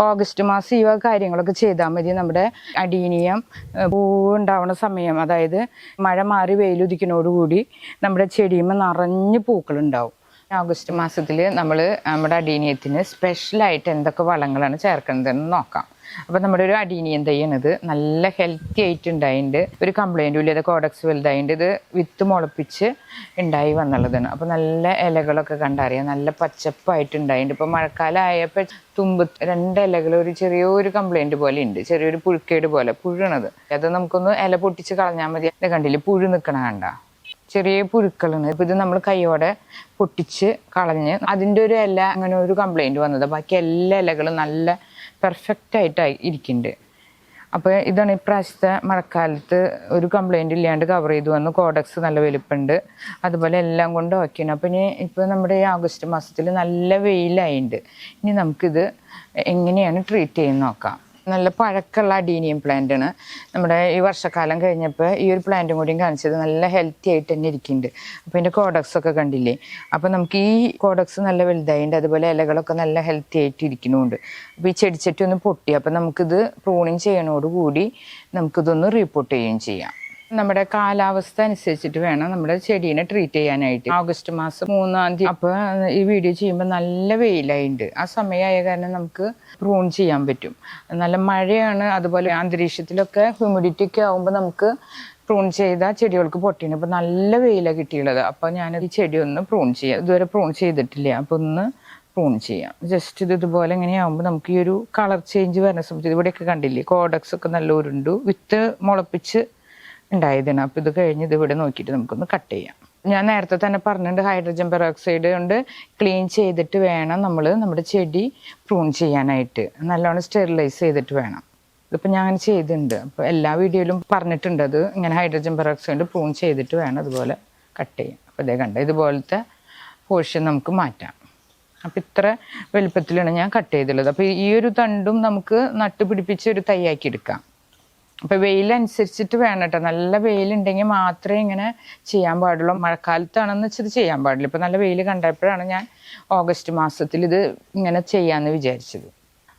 August മാസം ഈ കാര്യങ്ങളൊക്കെ ചെയ്താൽ മതി. നമ്മുടെ അടീനിയം പൂ ഉണ്ടാവുന്ന സമയം അതായത് മഴ മാറി വെയിലുദിക്കുന്നതോടുകൂടി നമ്മുടെ ചെടിയുമ്പോൾ നിറഞ്ഞ് പൂക്കളുണ്ടാവും. ഓഗസ്റ്റ് മാസത്തിൽ നമ്മൾ നമ്മുടെ അടീനിയത്തിന് സ്പെഷ്യലായിട്ട് എന്തൊക്കെ വളങ്ങളാണ് ചേർക്കുന്നതെന്ന് നോക്കാം. അപ്പോൾ നമ്മുടെ ഒരു അടീനിയം തൈയാണിത് നല്ല ഹെൽത്തി ആയിട്ട് ഉണ്ടായിട്ടുണ്ട് ഒരു കംപ്ലൈന്റും ഇല്ല ഇത് കോഡക്സ് വലുതായിട്ടുണ്ട് ഇത് വിത്ത് മുളപ്പിച്ച് ഉണ്ടായി വന്നുള്ളതാണ്. അപ്പോൾ നല്ല ഇലകളൊക്കെ കണ്ടറിയാം. നല്ല പച്ചപ്പായിട്ട് ഉണ്ടായിട്ടുണ്ട് ഇപ്പോൾ മഴക്കാലം ആയപ്പോൾ തുമ്പ് രണ്ട് ഇലകൾ ഒരു ചെറിയൊരു കംപ്ലൈന്റ് പോലെ ഉണ്ട് ചെറിയൊരു പുഴുക്കേട് പോലെ പുഴുണത്. അത് നമുക്കൊന്ന് ഇല പൊട്ടിച്ച് കളഞ്ഞാൽ മതി. ഇത് കണ്ടില്ല പുഴു നിൽക്കണ കണ്ട? ചെറിയ പുഴുക്കളാണ്. ഇപ്പം ഇത് നമ്മൾ കൈയോടെ പൊട്ടിച്ച് കളഞ്ഞ് അതിന്റെ ഒരു ഇല അങ്ങനെ ഒരു കംപ്ലൈന്റ് വന്നത്. ബാക്കി എല്ലാ ഇലകളും നല്ല പെർഫെക്റ്റ് ആയിട്ടായി ഇരിക്കുന്നുണ്ട് അപ്പോൾ ഇതാണ് ഇപ്രാവശ്യത്തെ മഴക്കാലത്ത് ഒരു കംപ്ലൈന്റ് ഇല്ലാണ്ട് കവർ ചെയ്തു വന്നു. കോഡക്സ് നല്ല വലുപ്പുണ്ട്. അതുപോലെ എല്ലാം കൊണ്ട് ഓക്കെയാണ് അപ്പോൾ ഇനി ഇപ്പോൾ നമ്മുടെ ഈ ആഗസ്റ്റ് മാസത്തിൽ നല്ല വെയിലായിട്ടുണ്ട് ഇനി നമുക്കിത് എങ്ങനെയാണ് ട്രീറ്റ് ചെയ്യുന്ന നോക്കാം. നല്ല പഴക്കമുള്ള അഡീനിയം പ്ലാന്റ് ആണ്. നമ്മുടെ ഈ വർഷക്കാലം കഴിഞ്ഞപ്പോൾ ഈ ഒരു പ്ലാന്റും കൂടിയും കാണിച്ചത് നല്ല ഹെൽത്തി ആയിട്ട് തന്നെ ഇരിക്കുന്നുണ്ട്. അപ്പോൾ ഇതിന്റെ കോഡക്സ് ഒക്കെ കണ്ടില്ലേ? അപ്പോൾ നമുക്ക് ഈ കോഡക്സ് നല്ല വലുതായിട്ടുണ്ട്. അതുപോലെ ഇലകളൊക്കെ നല്ല ഹെൽത്തി ആയിട്ട് ഇരിക്കുന്നുണ്ട്. അപ്പോൾ ഈ ചെടിച്ചട്ടി ഒന്ന് പൊട്ടി. അപ്പോൾ നമുക്കിത് പ്രൂണിങ് ചെയ്യണോടുകൂടി നമുക്കിതൊന്ന് റീപ്പോർട്ട് ചെയ്യുകയും ചെയ്യാം. നമ്മുടെ കാലാവസ്ഥ അനുസരിച്ചിട്ട് വേണം നമ്മുടെ ചെടീനെ ട്രീറ്റ് ചെയ്യാനായിട്ട്. ഓഗസ്റ്റ് മാസം മൂന്നാം തീയതി. അപ്പോൾ ഈ വീഡിയോ ചെയ്യുമ്പോൾ നല്ല വെയിലായിട്ടുണ്ട് ആ സമയമായ കാരണം നമുക്ക് പ്രൂൺ ചെയ്യാൻ പറ്റും. നല്ല മഴയാണ്. അതുപോലെ അന്തരീക്ഷത്തിലൊക്കെ ഹ്യൂമിഡിറ്റി ഒക്കെ ആകുമ്പോൾ നമുക്ക് പ്രൂൺ ചെയ്ത ചെടികൾക്ക് പൊട്ടിന്. അപ്പോൾ നല്ല വെയിലാണ് കിട്ടിയുള്ളത്. അപ്പോൾ ഞാൻ ഈ ചെടി ഒന്ന് പ്രൂൺ ചെയ്യാം. ഇതുവരെ പ്രൂൺ ചെയ്തിട്ടില്ല. അപ്പോൾ ഒന്ന് പ്രൂൺ ചെയ്യാം. ജസ്റ്റ് ഇത് ഇതുപോലെ ഇങ്ങനെയാകുമ്പോൾ നമുക്ക് ഈ ഒരു കളർ ചേഞ്ച് വരുന്ന സമയത്ത് ഇവിടെയൊക്കെ കണ്ടില്ലേ? കോഡക്സ് ഒക്കെ നല്ല ഉരുണ്ടു വിത്ത് മുളപ്പിച്ച് ഉണ്ടായതാണ് അപ്പോൾ ഇത് കഴിഞ്ഞ് ഇത് ഇവിടെ നോക്കിയിട്ട് നമുക്കൊന്ന് കട്ട് ചെയ്യാം. ഞാൻ നേരത്തെ തന്നെ പറഞ്ഞിട്ടുണ്ട് ഹൈഡ്രജൻ പെറോക്സൈഡ് കൊണ്ട് ക്ലീൻ ചെയ്തിട്ട് വേണം നമ്മൾ നമ്മുടെ ചെടി പ്രൂൺ ചെയ്യാനായിട്ട്. നല്ലോണം സ്റ്റെറിലൈസ് ചെയ്തിട്ട് വേണം. ഇതിപ്പോൾ ഞാൻ അങ്ങനെ ചെയ്തിട്ടുണ്ട്. അപ്പോൾ എല്ലാ വീഡിയോയിലും പറഞ്ഞിട്ടുണ്ട് അത് ഇങ്ങനെ ഹൈഡ്രജൻ പെറോക്സൈഡ് പ്രൂൺ ചെയ്തിട്ട് വേണം അതുപോലെ കട്ട് ചെയ്യാം അപ്പോൾ ഇതേ കണ്ട ഇതുപോലത്തെ പോർഷൻ നമുക്ക് മാറ്റാം. അപ്പം ഇത്ര വലുപ്പത്തിലാണ് ഞാൻ കട്ട് ചെയ്തുള്ളത് അപ്പോൾ ഈ ഒരു തണ്ടും നമുക്ക് നട്ടുപിടിപ്പിച്ച് ഒരു തൈയാക്കി എടുക്കാം. അപ്പോൾ വെയിലനുസരിച്ചിട്ട് വേണം കേട്ടോ. നല്ല വെയിലുണ്ടെങ്കിൽ മാത്രമേ ഇങ്ങനെ ചെയ്യാൻ പാടുള്ളൂ. മഴക്കാലത്താണെന്ന് വെച്ചത് ചെയ്യാൻ പാടില്ല. ഇപ്പോൾ നല്ല വെയിൽ കണ്ടപ്പോഴാണ് ഞാൻ ഓഗസ്റ്റ് മാസത്തിൽ ഇത് ഇങ്ങനെ ചെയ്യാന്ന് വിചാരിച്ചത്.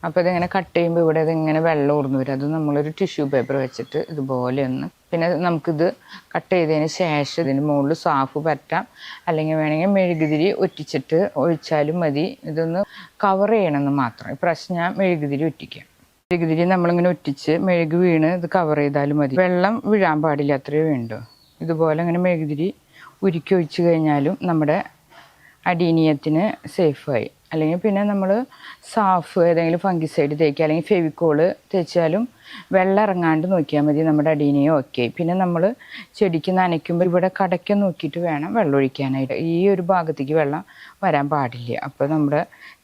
അപ്പോൾ ഇതിങ്ങനെ കട്ട് ചെയ്യുമ്പോൾ ഇവിടെ ഇതിങ്ങനെ വെള്ളം ഊർന്നു വരും. അത് നമ്മളൊരു ടിഷ്യൂ പേപ്പർ വെച്ചിട്ട് ഇതുപോലെ ഒന്ന് പിന്നെ നമുക്കിത് കട്ട് ചെയ്തതിന് ശേഷം ഇതിന് മുകളിൽ സാഫ് പറ്റാം അല്ലെങ്കിൽ വേണമെങ്കിൽ മെഴുകുതിരി ഒറ്റിച്ചിട്ട് ഒഴിച്ചാലും മതി. ഇതൊന്ന് കവർ ചെയ്യണമെന്ന് മാത്രം. ഇപ്രാവശ്യം ഞാൻ മെഴുകുതിരി ഒറ്റിക്കാം. മെഴുകുതിരി നമ്മളിങ്ങനെ ഒറ്റിച്ച് മെഴുക് വീണ് ഇത് കവർ ചെയ്താലും മതി. വെള്ളം വീഴാൻ പാടില്ല അത്രയേ വേണ്ടു. ഇതുപോലെ അങ്ങനെ മെഴുകുതിരി ഉരുക്കി ഒഴിച്ച് കഴിഞ്ഞാലും നമ്മുടെ അടീനിയത്തിന് സേഫായി അല്ലെങ്കിൽ പിന്നെ നമ്മൾ സാഫ് ഏതെങ്കിലും ഫംഗിസൈഡ് തേക്കുക അല്ലെങ്കിൽ ഫെവിക്കോൾ തേച്ചാലും വെള്ളം ഇറങ്ങാണ്ട് നോക്കിയാൽ മതി നമ്മുടെ അടീനിയം ഓക്കെ പിന്നെ നമ്മൾ ചെടിക്ക് നനയ്ക്കുമ്പോൾ ഇവിടെ കടയ്ക്ക് നോക്കിയിട്ട് വേണം വെള്ളം ഒഴിക്കാനായിട്ട്. ഈ ഒരു ഭാഗത്തേക്ക് വെള്ളം വരാൻ പാടില്ല. അപ്പോൾ നമ്മുടെ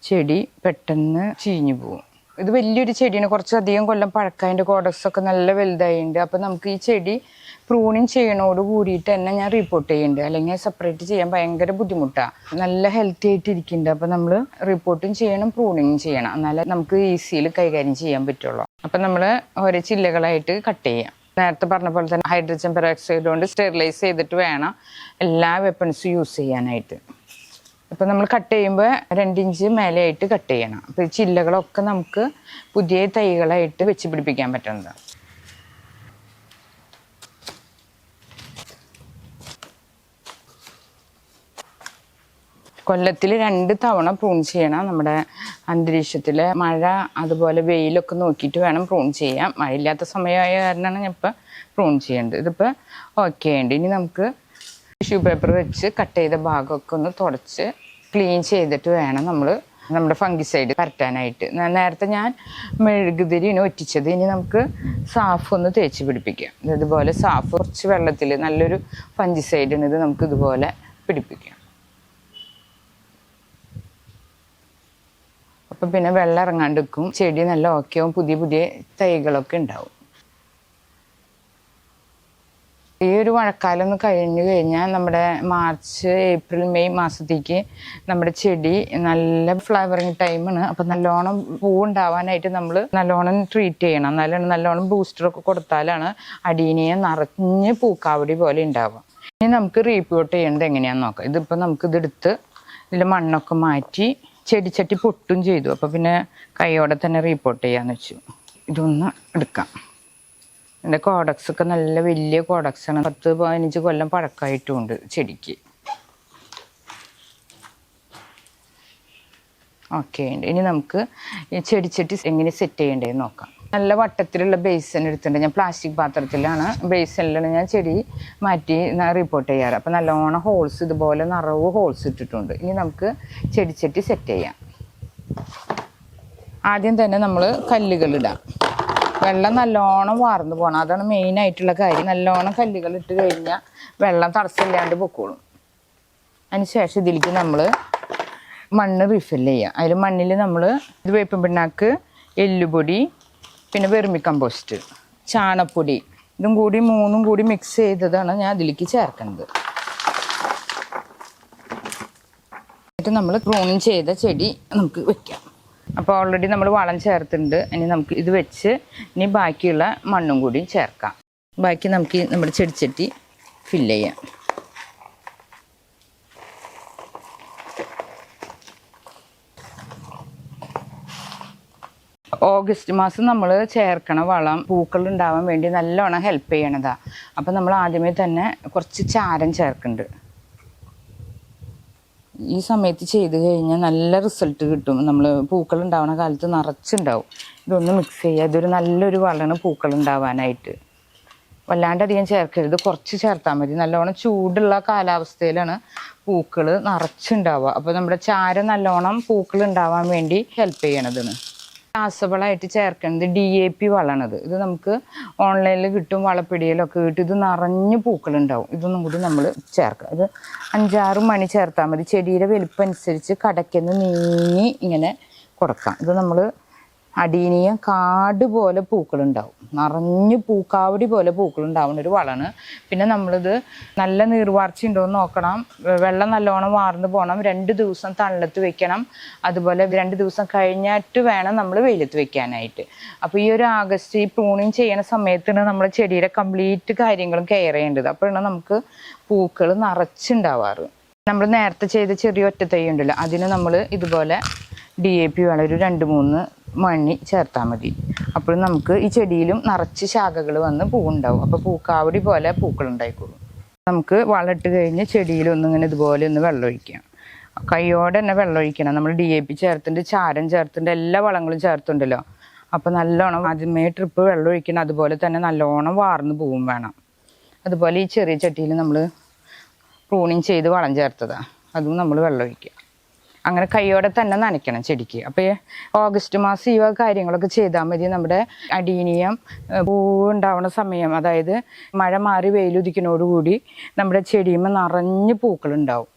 ചെടി പെട്ടെന്ന് ചീഞ്ഞു പോകും ഇത് വലിയൊരു ചെടിയാണ്. കുറച്ചധികം കൊല്ലം പഴക്കതിന്റെ കോഡക്സ് ഒക്കെ നല്ല വലുതായിട്ടുണ്ട് അപ്പം നമുക്ക് ഈ ചെടി പ്രൂണിങ് ചെയ്യണോട് കൂടിയിട്ട് തന്നെ ഞാൻ റിപ്പോർട്ട് ചെയ്യുന്നുണ്ട് അല്ലെങ്കിൽ സെപ്പറേറ്റ് ചെയ്യാൻ ഭയങ്കര ബുദ്ധിമുട്ടാണ് നല്ല ഹെൽത്തി ആയിട്ട് ഇരിക്കുന്നുണ്ട് അപ്പം നമ്മൾ റിപ്പോർട്ടും ചെയ്യണം പ്രൂണിങ് ചെയ്യണം. എന്നാലേ നമുക്ക് ഈസിയിൽ കൈകാര്യം ചെയ്യാൻ പറ്റുള്ളൂ. അപ്പം നമ്മൾ ഓരോ ചില്ലകളായിട്ട് കട്ട് ചെയ്യാം. നേരത്തെ പറഞ്ഞ പോലെ തന്നെ ഹൈഡ്രജൻ പെറോക്സൈഡ് കൊണ്ട് സ്റ്റെറിലൈസ് ചെയ്തിട്ട് വേണം എല്ലാ വെപ്പൺസും യൂസ് ചെയ്യാനായിട്ട്. ഇപ്പം നമ്മൾ കട്ട് ചെയ്യുമ്പോൾ രണ്ടിഞ്ച് മേലെയായിട്ട് കട്ട് ചെയ്യണം. അപ്പോൾ ചില്ലകളൊക്കെ നമുക്ക് പുതിയ തൈകളായിട്ട് വെച്ച് പിടിപ്പിക്കാൻ പറ്റുന്നത്. കൊല്ലത്തിൽ രണ്ട് തവണ പ്രൂൺ ചെയ്യണം. നമ്മുടെ അന്തരീക്ഷത്തിൽ മഴ അതുപോലെ വെയിലൊക്കെ നോക്കിയിട്ട് വേണം പ്രൂൺ ചെയ്യാൻ. മഴയില്ലാത്ത സമയമായ കാരണമാണ് ഞാൻ ഇപ്പം പ്രൂൺ ചെയ്യേണ്ടത്. ഇതിപ്പോൾ ഓക്കെ ഉണ്ട് ഇനി നമുക്ക് ടിഷ്യൂ പേപ്പർ വെച്ച് കട്ട് ചെയ്ത ഭാഗമൊക്കെ ഒന്ന് തുടച്ച് ക്ലീൻ ചെയ്തിട്ട് വേണം നമ്മൾ നമ്മുടെ ഫംഗിസൈഡ് പരട്ടാനായിട്ട് നേരത്തെ ഞാൻ മെഴുകുതിരി മെഴുകുതിരിയാണ് ഒറ്റിച്ചത്. ഇനി നമുക്ക് സാഫ് ഒന്ന് തേച്ച് പിടിപ്പിക്കാം. ഇതുപോലെ സാഫ് കുറച്ച് വെള്ളത്തിൽ നല്ലൊരു ഫംഗിസൈഡിന് ഇത് നമുക്ക് ഇതുപോലെ പിടിപ്പിക്കാം. അപ്പം പിന്നെ വെള്ളം ഇറങ്ങാണ്ട് നിൽക്കും. ചെടി നല്ല ഓക്കെയാവും പുതിയ പുതിയ തൈകളൊക്കെ ഉണ്ടാവും. ഈ ഒരു മഴക്കാലം ഒന്ന് കഴിഞ്ഞു കഴിഞ്ഞാൽ നമ്മുടെ മാർച്ച് ഏപ്രിൽ മെയ് മാസത്തേക്ക് നമ്മുടെ ചെടി നല്ല ഫ്ലവറിങ് ടൈമാണ് അപ്പം നല്ലോണം പൂ പൂവുണ്ടാവാനായിട്ട് നമ്മൾ നല്ലോണം ട്രീറ്റ് ചെയ്യണം. എന്നാലാണ് നല്ലോണം ബൂസ്റ്ററൊക്കെ കൊടുത്താലാണ് അടീനിയെ നിറഞ്ഞ് പൂക്കാവടി പോലെ ഉണ്ടാവുക. ഇനി നമുക്ക് റീപ്യൂട്ട് ചെയ്യേണ്ടത് എങ്ങനെയാണെന്ന് നോക്കാം. ഇതിപ്പോൾ നമുക്ക് ഇതെടുത്ത് ഇതിൽ മണ്ണൊക്കെ മാറ്റി ചെടിച്ചട്ടി പൊട്ടും ചെയ്തു. അപ്പോൾ പിന്നെ കൈയോടെ തന്നെ റീപ്പോർട്ട് ചെയ്യാമെന്ന് വെച്ചു. ഇതൊന്ന് എടുക്കാം. എന്റെ കോഡക്സ് ഒക്കെ നല്ല വലിയ കോഡക്സ് ആണ്. പത്ത് പതിനഞ്ച് കൊല്ലം പഴക്കമായിട്ടുമുണ്ട് ചെടിക്ക്. ഓക്കെ ഉണ്ട്. ഇനി നമുക്ക് ഈ ചെടിച്ചട്ടി എങ്ങനെ സെറ്റ് ചെയ്യേണ്ടതെന്ന് നോക്കാം. നല്ല വട്ടത്തിലുള്ള ബേസൻ എടുത്തിട്ടുണ്ട്. ഞാൻ പ്ലാസ്റ്റിക് പാത്രത്തിലാണ് ബേസനിലാണ് ഞാൻ ചെടി മാറ്റി റിപ്പോർട്ട് ചെയ്യാറ്. അപ്പോൾ നല്ലോണം ഹോൾസ് ഇതുപോലെ നിറവ് ഹോൾസ് ഇട്ടിട്ടുണ്ട്. ഇനി നമുക്ക് ചെടിച്ചട്ടി സെറ്റ് ചെയ്യാം. ആദ്യം തന്നെ നമ്മൾ കല്ലുകൾ ഇടാം വെള്ളം നല്ലോണം വാർന്നു പോകണം അതാണ് മെയിൻ ആയിട്ടുള്ള കാര്യം. നല്ലോണം കല്ലുകൾ ഇട്ട് കഴിഞ്ഞാൽ വെള്ളം തടസ്സമില്ലാണ്ട് പൊക്കോളും. അതിനുശേഷം ഇതിലേക്ക് നമ്മൾ മണ്ണ് റിഫിൽ ചെയ്യുക അതിൽ മണ്ണിൽ നമ്മൾ ഇത് വേപ്പം പിണ്ണാക്ക് എല്ലുപൊടി പിന്നെ വെർമി കമ്പോസ്റ്റ് ചാണപ്പൊടി ഇതും കൂടി മൂന്നും കൂടി മിക്സ് ചെയ്തതാണ് ഞാൻ അതിലേക്ക് ചേർക്കുന്നത്. എന്നിട്ട് നമ്മൾ പ്രൂണിങ് ചെയ്ത ചെടി നമുക്ക് വെക്കാം. അപ്പോൾ ഓൾറെഡി നമ്മൾ വളം ചേർത്തിട്ടുണ്ട്. ഇനി നമുക്ക് ഇത് വെച്ച് ഇനി ബാക്കിയുള്ള മണ്ണും കൂടി ചേർക്കാം. ബാക്കി നമുക്ക് നമ്മുടെ ചെടിച്ചട്ടി ഫില്ല് ചെയ്യാം. ഓഗസ്റ്റ് മാസം നമ്മൾ ചേർക്കണ വളം പൂക്കൾ ഉണ്ടാവാൻ വേണ്ടി നല്ലോണം ഹെൽപ്പ് ചെയ്യണതാണ് അപ്പം നമ്മൾ ആദ്യമേ തന്നെ കുറച്ച് ചാരം ചേർക്കുന്നുണ്ട്. ഈ സമയത്ത് ചെയ്ത് കഴിഞ്ഞാൽ നല്ല റിസൾട്ട് കിട്ടും. നമ്മൾ പൂക്കൾ ഉണ്ടാവുന്ന കാലത്ത് നിറച്ചുണ്ടാവും. ഇതൊന്ന് മിക്സ് ചെയ്യുക ഇതൊരു നല്ലൊരു വളമാണ് പൂക്കൾ ഉണ്ടാവാനായിട്ട് വല്ലാണ്ട് അധികം ചേർക്കരുത്. കുറച്ച് ചേർത്താൽ മതി. നല്ലോണം ചൂടുള്ള കാലാവസ്ഥയിലാണ് പൂക്കൾ നിറച്ചുണ്ടാവുക. അപ്പോൾ നമ്മുടെ ചാരം നല്ലോണം പൂക്കൾ ഉണ്ടാവാൻ വേണ്ടി ഹെൽപ്പ് ചെയ്യണതാണ് രാസവളമായിട്ട് ചേർക്കുന്നത് ഡി എ പി വളമാണത്. ഇത് നമുക്ക് ഓൺലൈനിൽ കിട്ടും വളപ്പിടിയിലൊക്കെ കിട്ടും. ഇത് നിറഞ്ഞ് പൂക്കളുണ്ടാവും. ഇതൊന്നും കൂടി നമ്മൾ ചേർക്കുക ഇത് അഞ്ചാറ് മണി ചേർത്താൽ മതി. ചെടിയുടെ വലിപ്പം അനുസരിച്ച് കടയ്ക്കുന്ന നീങ്ങി ഇങ്ങനെ കൊടുക്കാം. ഇത് നമ്മൾ അടീനിയം കാട് പോലെ പൂക്കളുണ്ടാവും. നിറഞ്ഞ് പൂക്കാവടി പോലെ പൂക്കളുണ്ടാവുന്ന ഒരു വളമാണ്. പിന്നെ നമ്മളിത് നല്ല നീർവാർച്ച ഉണ്ടോ എന്ന് നോക്കണം. വെള്ളം നല്ലോണം വാർന്നു പോകണം രണ്ട് ദിവസം തണലത്ത് വെക്കണം. അതുപോലെ രണ്ട് ദിവസം കഴിഞ്ഞിട്ട് വേണം നമ്മൾ വെയിലത്ത് വെക്കാനായിട്ട്. അപ്പോൾ ഈ ഒരു ആഗസ്റ്റ് ഈ പ്രൂണിങ് ചെയ്യണ സമയത്താണ് നമ്മൾ ചെടിയുടെ കംപ്ലീറ്റ് കാര്യങ്ങളും കെയർ ചെയ്യേണ്ടത്. അപ്പോഴാണ് നമുക്ക് പൂക്കൾ നിറച്ചുണ്ടാവാറ്. നമ്മൾ നേരത്തെ ചെയ്ത ചെറിയ ഒറ്റ തൈ ഉണ്ടല്ലോ അതിന് നമ്മൾ ഇതുപോലെ ഡി എ പി വളം ഒരു രണ്ട് മൂന്ന് മണി ചേർത്താൽ മതി. അപ്പോൾ നമുക്ക് ഈ ചെടിയിലും നിറച്ച് ശാഖകൾ വന്ന് പൂവുണ്ടാവും. അപ്പോൾ പൂക്കാവടി പോലെ പൂക്കൾ ഉണ്ടായിക്കോളും നമുക്ക് വളമിട്ട് കഴിഞ്ഞ് ചെടിയിലൊന്നും ഇങ്ങനെ ഇതുപോലെ ഒന്ന് വെള്ളം ഒഴിക്കാം കൈയോടെ തന്നെ വെള്ളം ഒഴിക്കണം നമ്മൾ ഡി എ പി ചേർത്തിട്ടുണ്ട് ചാരം ചേർത്തിട്ടുണ്ട് എല്ലാ വളങ്ങളും ചേർത്തുണ്ടല്ലോ. അപ്പോൾ നല്ലോണം ആദ്യമേ ട്രിപ്പ് വെള്ളം ഒഴിക്കണം. അതുപോലെ തന്നെ നല്ലോണം വാർന്ന് പോവും വേണം. അതുപോലെ ഈ ചെറിയ ചട്ടിയിൽ നമ്മൾ പ്രൂണിങ് ചെയ്ത് വളം ചേർത്തതാണ് അതും നമ്മൾ വെള്ളം ഒഴിക്കുക അങ്ങനെ കൈയോടെ തന്നെ നനയ്ക്കണം ചെടിക്ക്. അപ്പോൾ ഓഗസ്റ്റ് മാസം ഈ കാര്യങ്ങളൊക്കെ ചെയ്താൽ മതി. നമ്മുടെ അടീനിയം പൂ ഉണ്ടാവുന്ന സമയം അതായത് മഴ മാറി വെയിലുദിക്കുന്നതോടുകൂടി നമ്മുടെ ചെടിയുമ്പോൾ നിറഞ്ഞ് പൂക്കളുണ്ടാവും.